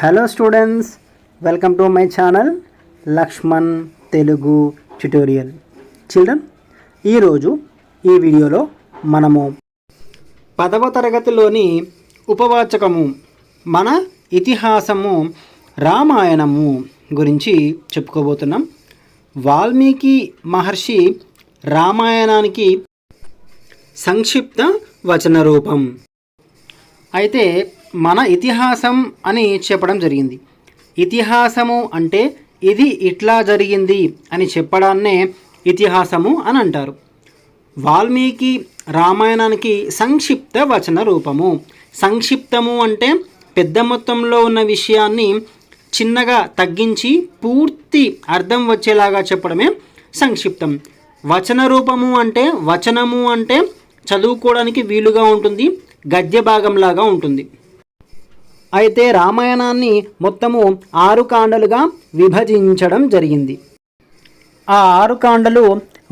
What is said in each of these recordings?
Hello students welcome to my channel Laxman Telugu tutorial children ఈరోజు ఈ వీడియోలో మనము పదవ తరగతిలోని ఉపవాచకము మన ఇతిహాసము రామాయణము గురించి చెప్పుకోబోతున్నాం. వాల్మీకి మహర్షి రామాయణానికి సంక్షిప్త వచన రూపం. అయితే మన ఇతిహాసం అని చెప్పడం జరిగింది. ఇతిహాసము అంటే ఇది ఇట్లా జరిగింది అని చెప్పడాన్నే ఇతిహాసము అని అంటారు. వాల్మీకి రామాయణానికి సంక్షిప్త వచన రూపము. సంక్షిప్తము అంటే పెద్ద మొత్తంలో ఉన్న విషయాన్ని చిన్నగా తగ్గించి పూర్తి అర్థం వచ్చేలాగా చెప్పడమే సంక్షిప్తం. వచన రూపము అంటే వచనము అంటే చదువుకోవడానికి వీలుగా ఉంటుంది గద్య భాగంలాగా ఉంటుంది. అయితే రామాయణాన్ని మొత్తము ఆరు కాండలుగా విభజించడం జరిగింది. ఆ ఆరు కాండలు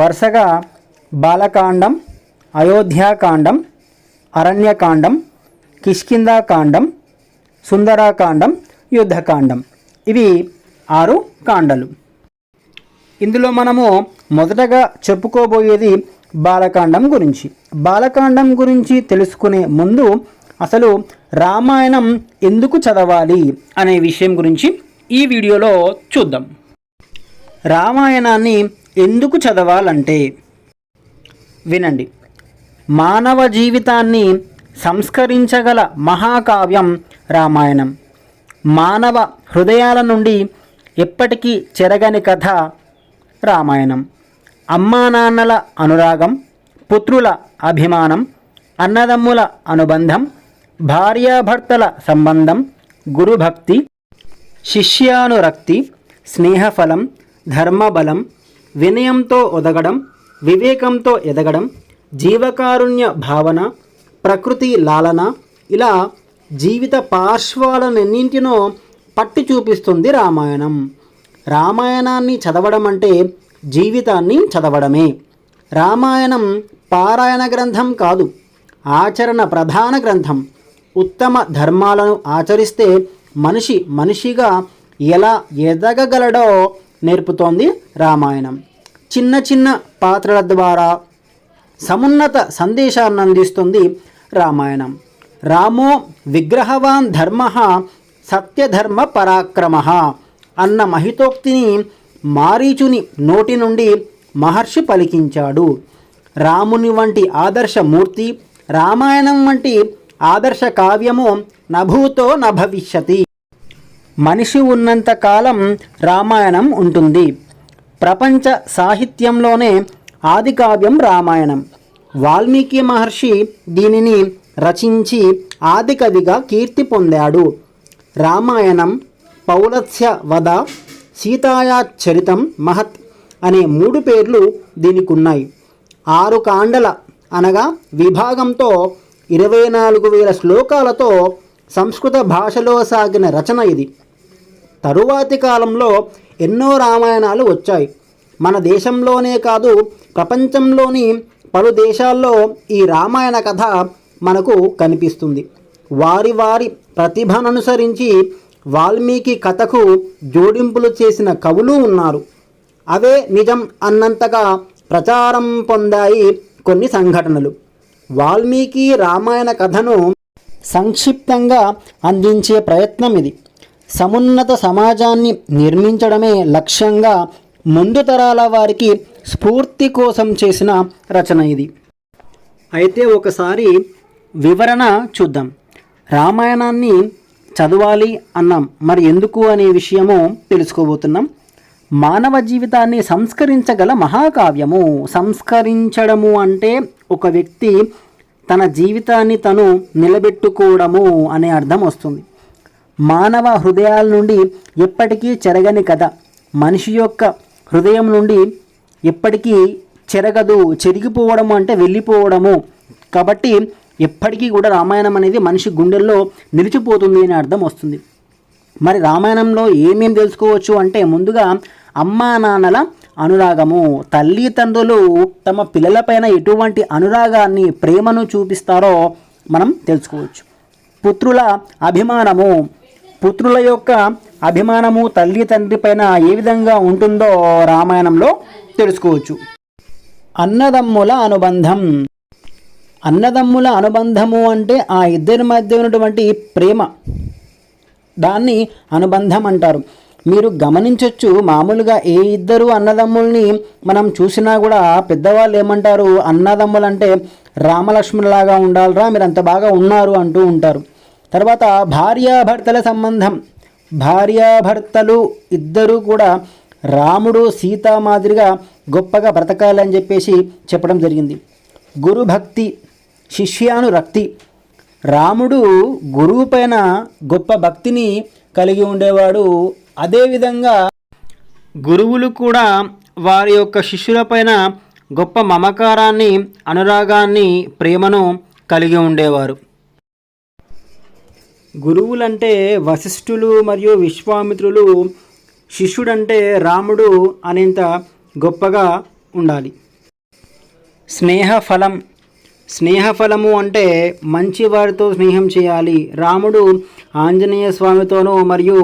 వరుసగా బాలకాండం అయోధ్యాకాండం అరణ్యకాండం కిష్కిందాకాండం సుందరాకాండం యుద్ధకాండం. ఇవి ఆరు కాండలు. ఇందులో మనము మొదటగా చెప్పుకోబోయేది బాలకాండం గురించి. బాలకాండం గురించి తెలుసుకునే ముందు అసలు రామాయణం ఎందుకు చదవాలి అనే విషయం గురించి ఈ వీడియోలో చూద్దాం. రామాయణాన్ని ఎందుకు చదవాలంటే వినండి. మానవ జీవితాన్ని సంస్కరించగల మహాకావ్యం రామాయణం. మానవ హృదయాల నుండి ఎప్పటికీ చెరగని కథ రామాయణం. అమ్మా నాన్నల అనురాగం పుత్రుల అభిమానం అన్నదమ్ముల అనుబంధం భార్యాభర్తల సంబంధం గురుభక్తి శిష్యానురక్తి స్నేహఫలం ధర్మబలం వినయంతో ఒదగడం వివేకంతో ఎదగడం జీవకారుణ్య భావన ప్రకృతి లాలన ఇలా జీవిత పార్శ్వాలనన్నింటినో పట్టి చూపిస్తుంది రామాయణం. రామాయణాన్ని చదవడం అంటే జీవితాన్ని చదవడమే. రామాయణం పారాయణ గ్రంథం కాదు ఆచరణ ప్రధాన గ్రంథం. ఉత్తమ ధర్మాలను ఆచరిస్తే మనిషి మనిషిగా ఎలా ఎదగగలడో నేర్పుతోంది రామాయణం. చిన్న చిన్న పాత్రల ద్వారా సమున్నత సందేశాన్ని అందిస్తుంది రామాయణం. రామో విగ్రహవాన్ ధర్మ సత్యధర్మ పరాక్రమ అన్న మహితోక్తిని మారీచుని నోటి నుండి మహర్షి పలికించాడు. రాముని వంటి ఆదర్శమూర్తి రామాయణం వంటి ఆదర్శ కావ్యము నభూతో నభవిష్యతి. మనిషి ఉన్నంత కాలం రామాయణం ఉంటుంది. ప్రపంచ సాహిత్యంలోనే ఆది కావ్యం రామాయణం. వాల్మీకి మహర్షి దీనిని రచించి ఆది కవిగా కీర్తి పొందాడు. రామాయణం పౌలస్య వద సీతాయాచరితం మహత్ అనే మూడు పేర్లు దీనికి ఉన్నాయి ఆరు కాండల అనగా విభాగంతో ఇరవై నాలుగు వేల శ్లోకాలతో సంస్కృత భాషలో సాగిన రచన ఇది. తరువాతి కాలంలో ఎన్నో రామాయణాలు వచ్చాయి. మన దేశంలోనే కాదు ప్రపంచంలోని పలు దేశాల్లో ఈ రామాయణ కథ మనకు కనిపిస్తుంది. వారి వారి ప్రతిభననుసరించి వాల్మీకి కథకు జోడింపులు చేసిన కవులు ఉన్నారు. అవే నిజం అన్నంతగా ప్రచారం పొందాయి కొన్ని సంఘటనలు. వాల్మీకి రామాయణ కథను సంక్షిప్తంగా అందించే ప్రయత్నం ఇది. సమున్నత సమాజాన్ని నిర్మించడమే లక్ష్యంగా ముందు తరాల వారికి స్ఫూర్తి కోసం చేసిన రచన ఇది. అయితే ఒకసారి వివరణ చూద్దాం. రామాయణాన్ని చదవాలి అన్నాం. మరి ఎందుకు అనే విషయము తెలుసుకోబోతున్నాం. మానవ జీవితాన్ని సంస్కరించగల మహాకావ్యము. సంస్కరించడము అంటే ఒక వ్యక్తి తన జీవితాన్ని తను నిలబెట్టుకోవడము అనే అర్థం వస్తుంది. మానవ హృదయాల నుండి ఎప్పటికీ చెరగని కథ. మనిషి యొక్క హృదయం నుండి ఎప్పటికీ చెరగదు చెరిగిపోవడము అంటే వెళ్ళిపోవడము. కాబట్టి ఎప్పటికీ కూడా రామాయణం అనేది మనిషి గుండెల్లో నిలిచిపోతుంది అనే అర్థం వస్తుంది. మరి రామాయణంలో ఏమేం తెలుసుకోవచ్చు అంటే ముందుగా అమ్మా నాన్నల అనురాగము. తల్లిదండ్రులు తమ పిల్లలపైన ఎటువంటి అనురాగాన్ని ప్రేమను చూపిస్తారో మనం తెలుసుకోవచ్చు. పుత్రుల అభిమానము. పుత్రుల యొక్క అభిమానము తల్లి తండ్రి పైన ఏ విధంగా ఉంటుందో రామాయణంలో తెలుసుకోవచ్చు. అన్నదమ్ముల అనుబంధం. అన్నదమ్ముల అనుబంధము అంటే ఆ ఇద్దరి మధ్య ఉన్నటువంటి ప్రేమ. దాన్ని అనుబంధం అంటారు. మీరు గమనించవచ్చు మామూలుగా ఏ ఇద్దరు అన్నదమ్ముల్ని మనం చూసినా కూడా పెద్దవాళ్ళు ఏమంటారు? అన్నదమ్ములు అంటే రామలక్ష్మణులాగా ఉండాలిరా మీరు అంత బాగా ఉన్నారు అంటూ ఉంటారు. తర్వాత భార్యాభర్తల సంబంధం. భార్యాభర్తలు ఇద్దరూ కూడా రాముడు సీత మాదిరిగా గొప్పగా బ్రతకాలని చెప్పేసి చెప్పడం జరిగింది. గురుభక్తి శిష్యానురక్తి. రాముడు గురువు పైన గొప్ప భక్తిని కలిగి ఉండేవాడు అదేవిధంగా గురువులు కూడా వారి యొక్క శిష్యులపైన గొప్ప మమకారాన్ని అనురాగాన్ని ప్రేమను కలిగి ఉండేవారు. గురువులంటే వశిష్ఠులు మరియు విశ్వామిత్రులు శిష్యుడంటే రాముడు అనేంత గొప్పగా ఉండాలి. స్నేహఫలం. స్నేహఫలము అంటే మంచి వారితో స్నేహం చేయాలి. రాముడు ఆంజనేయ స్వామితోనూ మరియు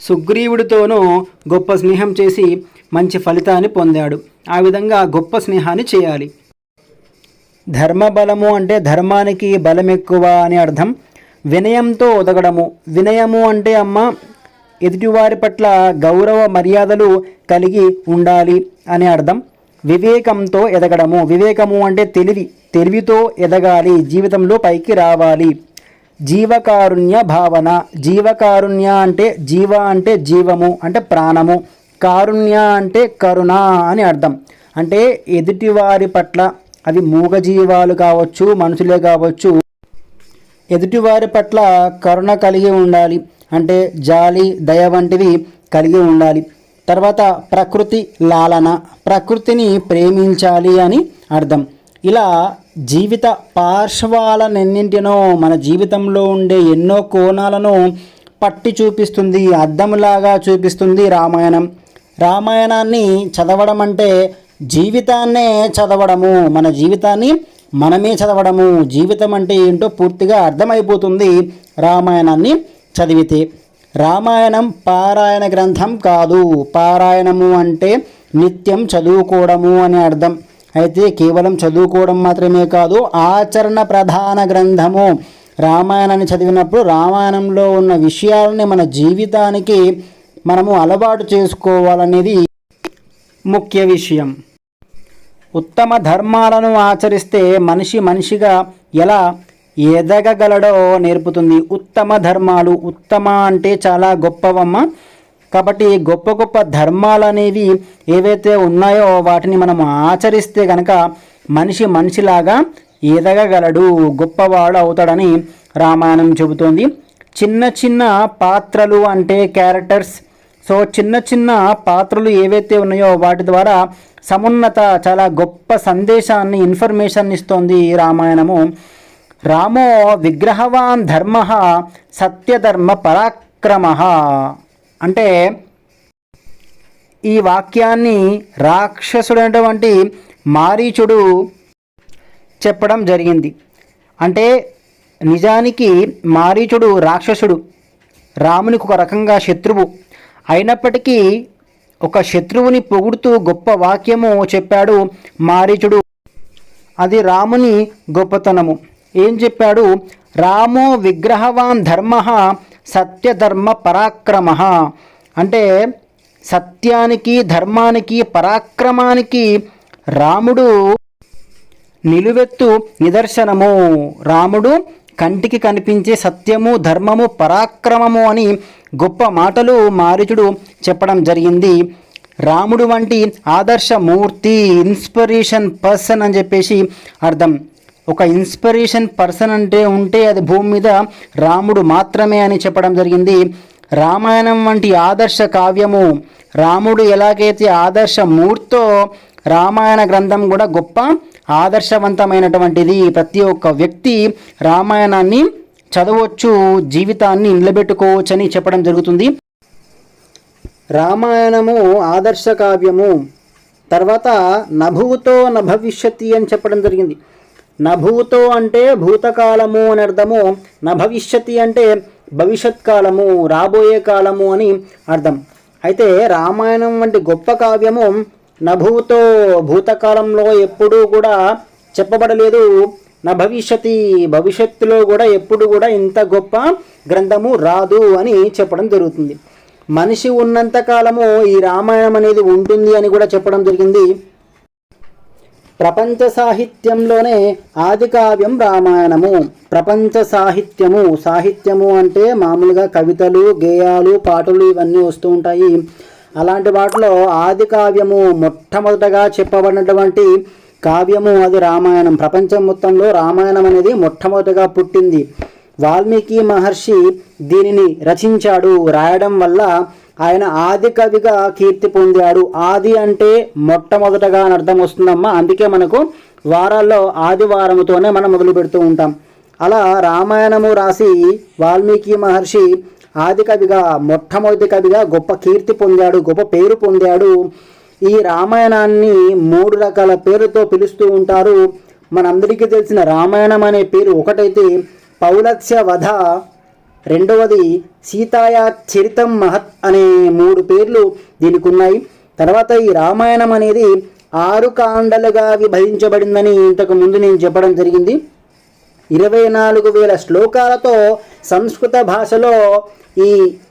సుగ్రీవుడితోనూ గొప్ప స్నేహం చేసి మంచి ఫలితాన్ని పొందాడు. ఆ విధంగా గొప్ప స్నేహాన్ని చేయాలి. ధర్మబలము అంటే ధర్మానికి బలం ఎక్కువ అని అర్థం. వినయంతో ఒదగడము. వినయము అంటే అమ్మ ఎదుటివారి పట్ల గౌరవ మర్యాదలు కలిగి ఉండాలి అని అర్థం. వివేకంతో ఎదగడము. వివేకము అంటే తెలివి. తెలివితో ఎదగాలి. జీవితంలో పైకి రావాలి. జీవకారుణ్య భావన. జీవకారుణ్య అంటే జీవ అంటే జీవము అంటే ప్రాణము. కారుణ్య అంటే కరుణ అని అర్థం. అంటే ఎదుటివారి పట్ల అవి మూగజీవాలు కావచ్చు మనుషులే కావచ్చు ఎదుటివారి పట్ల కరుణ కలిగి ఉండాలి. అంటే జాలి దయ వంటివి కలిగి ఉండాలి. తర్వాత ప్రకృతి లాలన. ప్రకృతిని ప్రేమించాలి అని అర్థం. ఇలా జీవిత పార్శ్వాలనెన్నింటినో మన జీవితంలో ఉండే ఎన్నో కోణాలను పట్టి చూపిస్తుంది అద్దంలాగా చూపిస్తుంది రామాయణం. రామాయణాన్ని చదవడం అంటే జీవితాన్నే చదవడము మన జీవితాన్ని మనమే చదవడము. జీవితం అంటే ఏంటో పూర్తిగా అర్థమైపోతుంది రామాయణాన్ని చదివితే. రామాయణం పారాయణ గ్రంథం కాదు. పారాయణము అంటే నిత్యం చదువుకోవడము అని అర్థం. అయితే కేవలం చదువుకోవడం మాత్రమే కాదు ఆచరణ ప్రధాన గ్రంథము. రామాయణాన్ని చదివినప్పుడు రామాయణంలో ఉన్న విషయాలని మన జీవితానికి మనము అలవాటు చేసుకోవాలనేది ముఖ్య విషయం. ఉత్తమ ధర్మాలను ఆచరిస్తే మనిషి మనిషిగా ఎలా ఎదగగలడో నేర్పుతుంది. ఉత్తమ ధర్మాలు ఉత్తమ అంటే చాలా గొప్పవమ్మ. కాబట్టి గొప్ప గొప్ప ధర్మాలు అనేవి ఏవైతే ఉన్నాయో వాటిని మనం ఆచరిస్తే కనుక మనిషి మనిషిలాగా ఎదగగలడు గొప్పవాడు అవుతాడని రామాయణం చెబుతోంది. చిన్న చిన్న పాత్రలు అంటే క్యారెక్టర్స్. సో చిన్న చిన్న పాత్రలు ఏవైతే ఉన్నాయో వాటి ద్వారా సమున్నత చాలా గొప్ప సందేశాన్ని ఇన్ఫర్మేషన్ ఇస్తోంది రామాయణము. రామో విగ్రహవాన్ ధర్మ సత్యధర్మ పరాక్రమ. అంటే ఈ వాక్యాన్ని రాక్షసుడైనటువంటి మారీచుడు చెప్పడం జరిగింది. అంటే నిజానికి మారీచుడు రాక్షసుడు రామునికి ఒక రకంగా శత్రువు. అయినప్పటికీ ఒక శత్రువుని పొగుడుతూ గొప్ప వాక్యము చెప్పాడు మారీచుడు. అది రాముని గొప్పతనము. ఏం చెప్పాడు? రామో విగ్రహవాన్ ధర్మ సత్యధర్మ పరాక్రమ. అంటే సత్యానికి ధర్మానికి పరాక్రమానికి రాముడు నిలువెత్తు నిదర్శనము. రాముడు కంటికి కనిపించే సత్యము ధర్మము పరాక్రమము అని గొప్ప మాటలు మారుచుడు చెప్పడం జరిగింది. రాముడు వంటి ఆదర్శమూర్తి ఇన్స్పిరేషన్ పర్సన్ అని చెప్పేసి అర్థం. ఒక ఇన్స్పిరేషన్ పర్సన్ అంటే ఉంటే అది భూమి మీద రాముడు మాత్రమే అని చెప్పడం జరిగింది. రామాయణం వంటి ఆదర్శ కావ్యము రాముడు ఎలాగైతే ఆదర్శ మూర్తో రామాయణ గ్రంథం కూడా గొప్ప ఆదర్శవంతమైనటువంటిది. ప్రతి ఒక్క వ్యక్తి రామాయణాన్ని చదవచ్చు జీవితాన్ని నిలబెట్టుకోవచ్చు అని చెప్పడం జరుగుతుంది. రామాయణము ఆదర్శ కావ్యము తర్వాత నభువుతో నభవిష్యతి అని చెప్పడం జరిగింది. నభూతో అంటే భూతకాలము అని అర్థము భవిష్యతి అంటే భవిష్యత్ కాలము రాబోయే కాలము అని అర్థం. అయితే రామాయణం వంటి గొప్ప కావ్యము నభూతో భూతకాలంలో ఎప్పుడూ కూడా చెప్పబడలేదు. నా భవిష్యతి భవిష్యత్తులో కూడా ఎప్పుడు కూడా ఇంత గొప్ప గ్రంథము రాదు అని చెప్పడం జరుగుతుంది. మనిషి ఉన్నంత కాలము ఈ రామాయణం అనేది ఉంటుంది అని కూడా చెప్పడం జరిగింది. ప్రపంచ సాహిత్యంలోనే ఆది కావ్యం రామాయణము. ప్రపంచ సాహిత్యము. సాహిత్యము అంటే మామూలుగా కవితలు గేయాలు పాటలు ఇవన్నీ వస్తూ ఉంటాయి. అలాంటి వాటిలో ఆది కావ్యము మొట్టమొదటగా చెప్పబడినటువంటి కావ్యము అది రామాయణం. ప్రపంచం మొత్తంలో రామాయణం అనేది మొట్టమొదటగా పుట్టింది. వాల్మీకి మహర్షి దీనిని రచించాడు. రాయడం వల్ల ఆయన ఆది కవిగా కీర్తి పొందాడు. ఆది అంటే మొట్టమొదటగా అని అర్థం వస్తుందమ్మా. అందుకే మనకు వారాల్లో ఆదివారముతోనే మనం మొదలు పెడుతూ ఉంటాం. అలా రామాయణము రాసి వాల్మీకి మహర్షి ఆది కవిగా మొట్టమొదటి కవిగా గొప్ప కీర్తి పొందాడు గొప్ప పేరు పొందాడు. ఈ రామాయణాన్ని మూడు రకాల పేరుతో పిలుస్తూ ఉంటారు. మనందరికీ తెలిసిన రామాయణం అనే పేరు ఒకటైతే పౌలత్స్య వధ రెండవది సీతాయా చరితం మహత్ అనే మూడు పేర్లు దీనికి ఉన్నాయి తర్వాత ఈ రామాయణం అనేది ఆరు కాండలుగా విభజించబడిందని ఇంతకు ముందు నేను చెప్పడం జరిగింది. ఇరవై నాలుగు వేల శ్లోకాలతో సంస్కృత భాషలో ఈ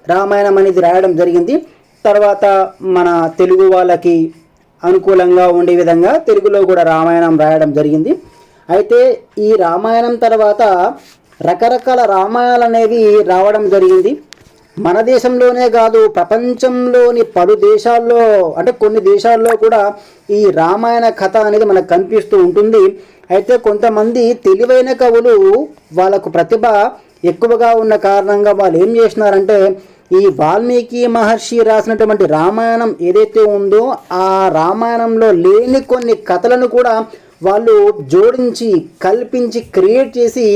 రామాయణం అనేది రాయడం జరిగింది. తర్వాత మన తెలుగు వాళ్ళకి అనుకూలంగా ఉండే విధంగా తెలుగులో కూడా రామాయణం రాయడం జరిగింది. అయితే ఈ రామాయణం తర్వాత రకరకాల రామాయణాలు అనేవి రావడం జరిగింది. మన దేశంలోనే కాదు ప్రపంచంలోని పలు దేశాల్లో అంటే కొన్ని దేశాల్లో కూడా ఈ రామాయణ కథ అనేది మనకు కనిపిస్తూ ఉంటుంది. అయితే కొంతమంది తెలివైన కవులు వాళ్ళకు ప్రతిభ ఎక్కువగా ఉన్న కారణంగా వాళ్ళు ఏం చేసినారంటే ఈ వాల్మీకి మహర్షి రాసినటువంటి రామాయణం ఏదైతే ఉందో ఆ రామాయణంలో లేని కొన్ని కథలను కూడా వాళ్ళు జోడించి కల్పించి క్రియేట్ చేసి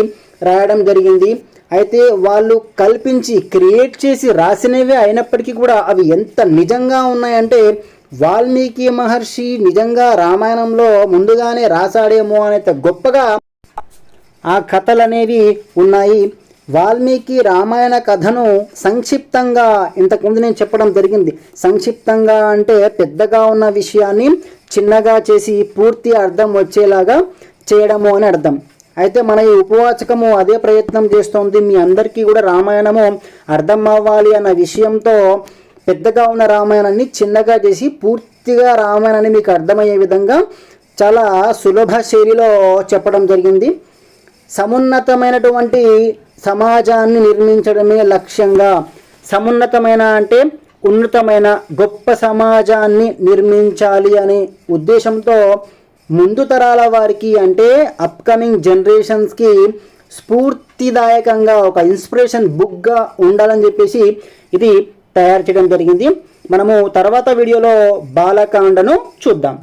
రాయడం జరిగింది. అయితే వాళ్ళు కల్పించి క్రియేట్ చేసి రాసినవే అయినప్పటికీ కూడా అవి ఎంత నిజంగా ఉన్నాయంటే వాల్మీకి మహర్షి నిజంగా రామాయణంలో ముందుగానే రాశాడేమో అనేంత గొప్పగా ఆ కథలు అనేవి ఉన్నాయి. వాల్మీకి రామాయణ కథను సంక్షిప్తంగా ఇంతకుముందు నేను చెప్పడం జరిగింది. సంక్షిప్తంగా అంటే పెద్దగా ఉన్న విషయాన్ని చిన్నగా చేసి పూర్తి అర్థం వచ్చేలాగా చేయడము అని అర్థం. అయితే మన ఈ ఉపవాచకము అదే ప్రయత్నం చేస్తోంది. మీ అందరికీ కూడా రామాయణము అర్థం అవ్వాలి అన్న విషయంతో పెద్దగా ఉన్న రామాయణాన్ని చిన్నగా చేసి పూర్తిగా రామాయణాన్ని మీకు అర్థమయ్యే విధంగా చాలా సులభ శైలిలో చెప్పడం జరిగింది. సమున్నతమైనటువంటి సమాజాన్ని నిర్మించడమే లక్ష్యంగా సమున్నతమైన అంటే ఉన్నతమైన గొప్ప సమాజాన్ని నిర్మించాలి అనే ఉద్దేశంతో ముందు తరాల వారికి అంటే అప్కమింగ్ జనరేషన్స్కి స్ఫూర్తిదాయకంగా ఒక ఇన్స్పిరేషన్ బుక్గా ఉండాలని చెప్పేసి ఇది తయారు చేయడం జరిగింది. మనము తర్వాత వీడియోలో బాలకాండను చూద్దాం.